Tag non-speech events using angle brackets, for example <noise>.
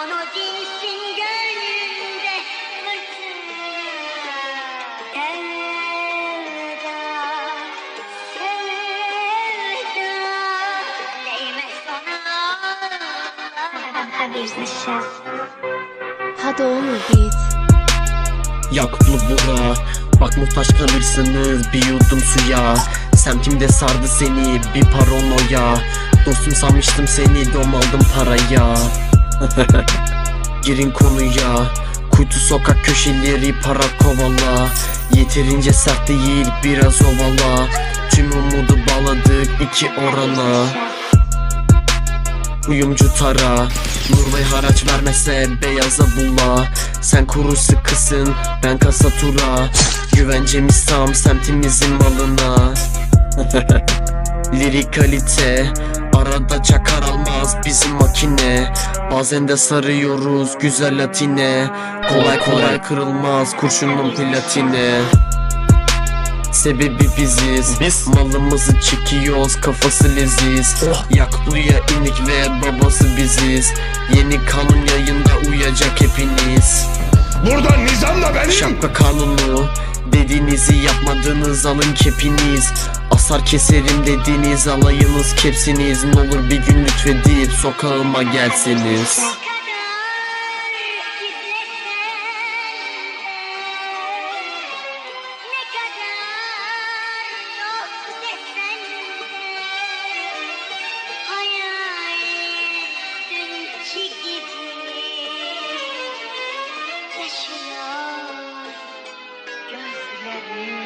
Onu dinsin gönlümde fırtına Hadi onu git Yaklı bura Bak muhtaç kalırsınız bir yudum suya. Semtimde sardı seni bir paranoya Dostum sanmıştım seni dom aldım paraya. <laughs> Girin konuya. Kuytu sokak köşeleri para kovala. Yeterince sert değil biraz ovala. Tüm umudu bağladık iki orana. Uyumcu tara. Nur ve haraç vermese beyaza bula. Sen kuru sıkısın ben kasatura Güvencemiz tam semtimizin malına. <laughs> Lirik kalite Arada çakar almaz bizim makine. Bazen de sarıyoruz güzel latine. Kolay kolay kırılmaz kurşunun platine. Sebebi biziz. Biz? Malımızı çekiyoruz kafası leziz. Yakluya inik ve babası biziz. Yeni kanun yayında uyacak hepiniz. Burada nizam da benim. Şapka kanunu. Dediğinizi yapmadınız alın kepiniz Basar keserim dediniz alayınız kepsiniz. Ne olur bir gün lütfedip sokağıma gelseniz. Yaşıyor gözlerim.